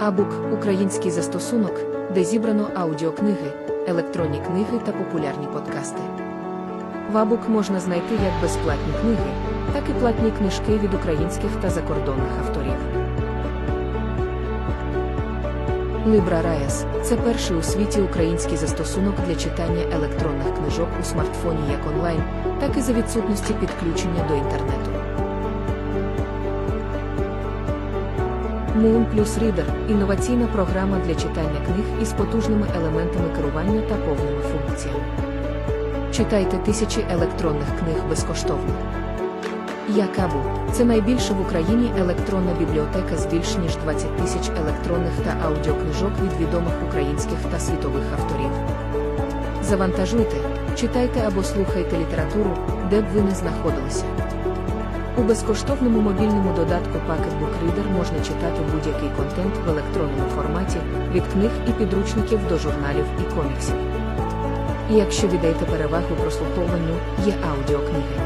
Абук український застосунок, де зібрано аудіокниги, електронні книги та популярні подкасти. В Абук можна знайти як безплатні книги, так і платні книжки від українських та закордонних авторів. LibraRaes – це перший у світі український застосунок для читання електронних книжок у смартфоні як онлайн, так і за відсутності підключення до інтернету. Moon Plus Reader – інноваційна програма для читання книг із потужними елементами керування та повними функціями. Читайте тисячі електронних книг безкоштовно. Якабу це найбільша в Україні електронна бібліотека з більш ніж 20 тисяч електронних та аудіокнижок від відомих українських та світових авторів. Завантажуйте, читайте або слухайте літературу, де б ви не знаходилися. У безкоштовному мобільному додатку Pocketbook Reader можна читати будь-який контент в електронному форматі від книг і підручників до журналів і коміксів. І якщо віддаєте перевагу прослуховуванню, є аудіокниги.